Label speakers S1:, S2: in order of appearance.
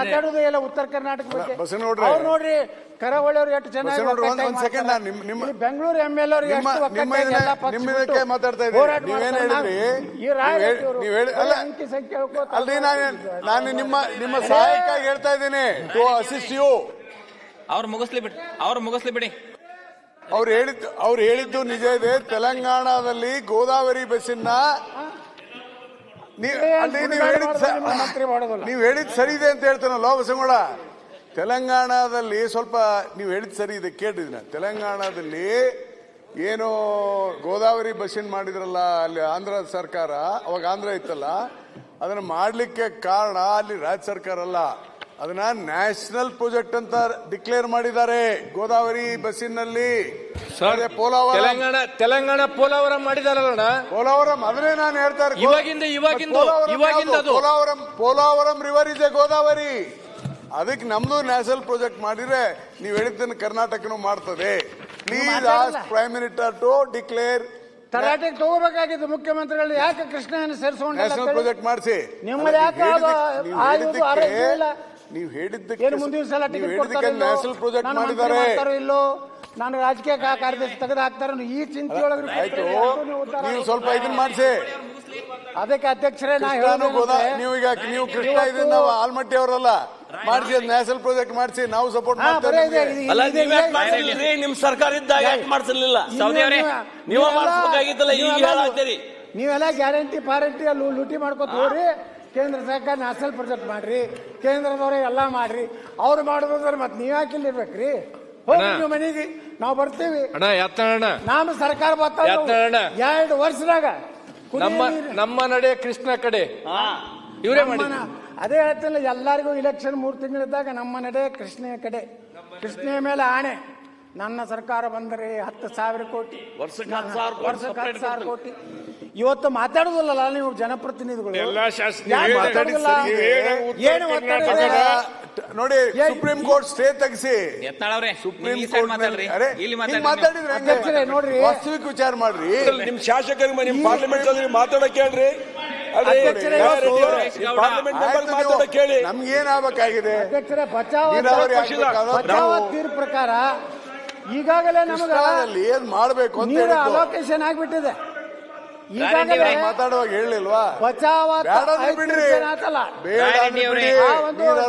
S1: ಮಾತಾಡೋದೇ ಇಲ್ಲ ಉತ್ತರ ಕರ್ನಾಟಕ ಬಗ್ಗೆ. ಅವ್ರು ನೋಡ್ರಿ ಕರಾವಳಿಯವ್ರು ಎಷ್ಟು ಚೆನ್ನಾಗಿ
S2: ನಿಮ್ಮ-
S1: ಬೆಂಗಳೂರು ಎಂ ಎಲ್ ಅವ್ರಿಗೆ
S2: ನಿಮ್ಮ
S1: ಎಷ್ಟು
S2: ಮಾತಾಡ್ತಾ
S1: ಅಂಕಿ ಸಂಖ್ಯೆ
S2: ಅಲ್ರಿ ನಾನು ನಾನು ನಿಮ್ಮ ನಿಮ್ಮ ಸಹಾಯಕ್ಕಾಗಿ ಹೇಳ್ತಾ ಇದ್ದೀನಿ. ಟು ಅಸಿಸ್ಟ್ ಯು
S3: ಅವ್ರು ಮುಗಿಸ್ಲಿ ಬಿಡಿ ಅವ್ರು ಮುಗಿಸ್ಲಿ ಬಿಡಿ.
S2: ಅವ್ರು ಹೇಳಿದ್ದು ಅವ್ರು ಹೇಳಿದ್ದು ನಿಜ ಇದೆ. ತೆಲಂಗಾಣದಲ್ಲಿ ಗೋದಾವರಿ ಬಸ್ಸಿನ ನೀವ್ ಹೇಳಿದ್ ಸರಿ ಇದೆ ಅಂತ ಹೇಳ್ತಾನಲ್ಲ ಬಸಂಗೋಳ ತೆಲಂಗಾಣದಲ್ಲಿ ಸ್ವಲ್ಪ ನೀವು ಹೇಳಿದ್ ಸರಿ ಇದೆ ಕೇಳಿದ್ನ ತೆಲಂಗಾಣದಲ್ಲಿ ಏನು ಗೋದಾವರಿ ಬಸ್ಸಿನ ಮಾಡಿದ್ರಲ್ಲ ಅಲ್ಲಿ ಆಂಧ್ರ ಸರ್ಕಾರ ಅವಾಗ ಆಂಧ್ರ ಇತ್ತಲ್ಲ ಅದನ್ನ ಮಾಡ್ಲಿಕ್ಕೆ ಕಾರಣ ಅಲ್ಲಿ ರಾಜ್ಯ ಸರ್ಕಾರ ಅಲ್ಲ. ಅದನ್ನ ನ್ಯಾಷನಲ್ ಪ್ರಾಜೆಕ್ಟ್ ಅಂತ ಡಿಕ್ಲೇರ್ ಮಾಡಿದ್ದಾರೆ. ಗೋದಾವರಿ ಬಸ್ಸಿನಲ್ಲಿ.
S4: ತೆಲಂಗಾಣ ತೆಲಂಗಾಣ ಪೋಲಾವರಂ ಮಾಡಿದಾರಲ್ಲ
S2: ಪೋಲಾವರಂ ಅದನ್ನೇ ನಾನು ಹೇಳ್ತಾ
S4: ಇವಾಗಿಂದ ಇವಾಗಿಂದ ಇವಾಗಿಂದು.
S2: ಪೋಲಾವರಂ ಪೋಲಾವರಂ ರಿವರ್ ಇದೆ ಗೋದಾವರಿ. ಅದಕ್ಕೆ ನಮ್ದು ನ್ಯಾಷನಲ್ ಪ್ರಾಜೆಕ್ಟ್ ಮಾಡಿದ್ರೆ ನೀವು ಹೇಳಿದ್ದನ್ನು ಕರ್ನಾಟಕನು ಮಾಡ್ತದೆ. Please. As prime minister to declare
S1: ತರಾಟೆಗೆ ತಗೋಬೇಕಾಗಿತ್ತು ಮುಖ್ಯಮಂತ್ರಿಗಳು ಯಾಕೆ ಕೃಷ್ಣನ ಅಂತೇಳಿ?
S2: ಪ್ರಾಜೆಕ್ಟ್ ಮಾಡಿಸಿ.
S1: ನಿಮ್ಮದು ಯಾಕೆ
S2: ನೀವು ಹೇಳಿದ್ದಕ್ಕೆ
S1: ಏನು ಮುಂದಿನ ಸಲ
S2: ನೀವು
S1: ಟಿಕೆಟ್ ಕೊಡ್ತಾರೋ
S2: ನ್ಯಾಷನಲ್ ಪ್ರಾಜೆಕ್ಟ್
S1: ನಾನು ಮಂತ್ರಿ
S2: ಮಾಡಿದ್ದಾರೆ.
S1: ಮಾಡ್ತಾರೋ ಇಲ್ಲೋ? ನಾನು ರಾಜಕೀಯ ಕಾ- ಕಾರ್ಯದರ್ಶಿ ತೆಗೆದು ಹಾಕ್ತಾರೋ ಈ ಚಿಂತೆಯೊಳಗೆ ಒಳಗೆ
S2: ಆಯ್ತು. ನೀವು ಸ್ವಲ್ಪ ಇದನ್ನ ಮಾಡಿಸಿ.
S1: ಅದಕ್ಕೆ ಅಧ್ಯಕ್ಷರೇ ನಾ
S2: ಕೃಷ್ಣನು ಗೋದಾ
S1: ಹೇಳೋದು
S2: ನೀವು ಈಗ ನೀವು ಕೃಷ್ಣ ಇದನ್ನ ನಾವು ಆಲ್ಮಟ್ಟಿ ಅವರಲ್ಲ. ಮಾಡಿಸಿ ನ್ಯಾಷನಲ್ ಪ್ರಾಜೆಕ್ಟ್ ಮಾಡಿಸಿ ನಾವು ಸಪೋರ್ಟ್
S1: ಹಾ, ಬರೇ ಇದೆ,
S2: ಮಾಡ್ತೇವೆ
S1: ಇದು-
S5: ಅಲ್ಲ
S1: ಇದು-
S5: ನೀವ್ ಯಾಕೆ
S1: ಇದು-
S5: ನಿಮ್ ಸರ್ಕಾರ ಇದ್ದಾಗ ಯಾಕೆ ಮಾಡ್ಸಿರ್ಲಿಲ್ಲ?
S1: ಇದು
S3: ಸೌದಿ ಅವರೇ,
S1: ನೀವು-
S5: ನೀವ
S1: ನೀವೆಲ್ಲ-
S5: ಮಾಡಿಸ್ಬೇಕಾಗಿತ್ತಲ್ಲ, ಈಗ
S1: ನೀವೆಲ್ಲ-. ನೀವೆಲ್ಲ ಗ್ಯಾರಂಟಿ ಪಾರಂಟಿ ಅಲ್ಲಿ ಲೂಟಿ ಮಾಡ್ಕೊತ ಹೋಗ್ರಿ. ಕೇಂದ್ರ ಸರ್ಕಾರ ನ್ಯಾಷನಲ್ ಪ್ರೊಜೆಕ್ಟ್ ಮಾಡ್ರಿ ಕೇಂದ್ರದವ್ರೆ ಎಲ್ಲ ಮಾಡ್ರಿ. ಅವ್ರು ಮಾಡೋದ್ರ ಮತ್ತೆ ನೀವ್ ಯಾಕೆ ಇಲ್ಲಿ ಇರ್ಬೇಕ್ರಿ? ಹೋಗಿ
S4: ಅಣ್ಣ.
S1: ನೀವು ಮನೆಗೆ ನಾವು ಬರ್ತೀವಿ.
S4: ಅಣ್ಣ ಯತ್ನಣ್ಣ
S1: ನಮ್ಮ ಸರ್ಕಾರ ಬರ್ತಾವ
S4: ಯತ್ನಾಳಣ್ಣ.
S1: ಎರಡು ವರ್ಷದಾಗ. ಕುಡಿಯೋ
S4: ನಮ್ಮ
S1: ನೀರು-
S4: ನಮ್ಮ ನಡೆ ಕೃಷ್ಣ ಕಡೆ. ಇವರೇ ಮಾಡಿ
S1: ನಮ್ಮನ- ಅದೇ ಹೇಳ್ತಿಲ್ಲ ಎಲ್ಲರಿಗೂ ಇಲೆಕ್ಷನ್ ಮೂರು ತಿಂಗಳಿದ್ದಾಗ ನಮ್ಮ ನಡೆ ಕೃಷ್ಣ ಕಡೆ. ಕೃಷ್ಣ ಮೇಲೆ ಆಣೆ. ನನ್ನ ಸರ್ಕಾರ ಬಂದರೆ ಹತ್ತು ಸಾವಿರ ಕೋಟಿ.
S5: ವರ್ಷಕ್ಕೆ ಹತ್ತು ಸಾವಿರ ಕೋಟಿ
S1: ವರ್ಷಕ್ಕೆ ಹತ್ತು
S5: separate
S1: ಸಾವಿರ ಕೋಟಿ. ಇವತ್ತು ಮಾತಾಡುದಿಲ್ಲಲ್ಲ ನೀವು ಜನಪ್ರತಿನಿಧಿಗಳು?
S4: ಎಲ್ಲಾ
S1: ಮಾತಾಡುದಿಲ್ಲ? ಏನು
S2: ನೋಡಿ ಸುಪ್ರೀಂ ಕೋರ್ಟ್ ಸ್ಟೇ ತೆಗಿಸಿ.
S3: ಅವ್ರೆ
S2: ಸುಪ್ರೀಂ
S3: ಈ ಸೈಡ್
S2: ಕೋರ್ಟ್
S3: ಮಾತಾಡ್ರಿ.
S2: ಅರೆ
S3: ಇಲ್ಲಿ
S2: ಹಿಂಗ್
S3: ಮಾತಾಡ್ರಿ
S2: ಮಾತಾಡಿದ್ರೆ ಹೆಂಗೆ?
S1: ಅಧ್ಯಕ್ಷರೇ, ನೋಡ್ರಿ.
S2: ವಾಸ್ತವಿಕ ವಿಚಾರ ಮಾಡ್ರಿ.
S5: ನಿಮ್ ಶಾಸಕರಿಗೆ ನಿಮ್ ಪಾರ್ಲಿಮೆಂಟ್ ಅಲ್ಲಿ ಮಾತಾಡಕ್ ಹೇಳ್ರಿ. ಅಲ್ರಿ,
S1: ಅಧ್ಯಕ್ಷರೇ,
S5: ಯಾವ
S1: ಇವತ್ತು-
S5: ರೀತಿ ಅವ್ರು? ನಿಮ್ ಪಾರ್ಲಿಮೆಂಟ್ ಮೆಂಬರ್ ಮಾತಾಡಕ್ ಹೇಳಿ.
S2: ನಮ್ಗೇನ್ ಆಗ್ಬೇಕಾಗಿದೆ?
S1: ಅಧ್ಯಕ್ಷರೇ ಬಚಾವ್
S2: ನೀರಾವರಿ
S1: ಬಚಾವ್
S2: ಆಗ್ಬೇಕಾದ್ರೆ
S1: ತೀರ್ಪು ಪ್ರಕಾರ ಈಗಾಗಲೇ ನಮಗೆ
S2: ಕೃಷ್ಣಾದಲ್ಲಿ ಏನ್ ಮಾಡ್ಬೇಕು ಅಂತ
S1: ನೀರು
S2: ಹೇಳಿದ್ದು.
S1: ಅಲೋಕೇಶನ್ ಆಗ್ಬಿಟ್ಟಿದೆ. ಈಗಾಗಲೇ.
S2: ಮಾತಾಡುವಾಗ ಹೇಳಿಲ್ವಾ? ಬೇಡ ಅಂದ್ರೆ ಬಿಡ್ರಿ.
S1: ಆತಲ್ಲ?
S2: ಬೇಡ ಅಂದ್ರೆ ಬಿಡಿ
S1: ಆ ಒಂದು
S2: ನೀರಾವರಿ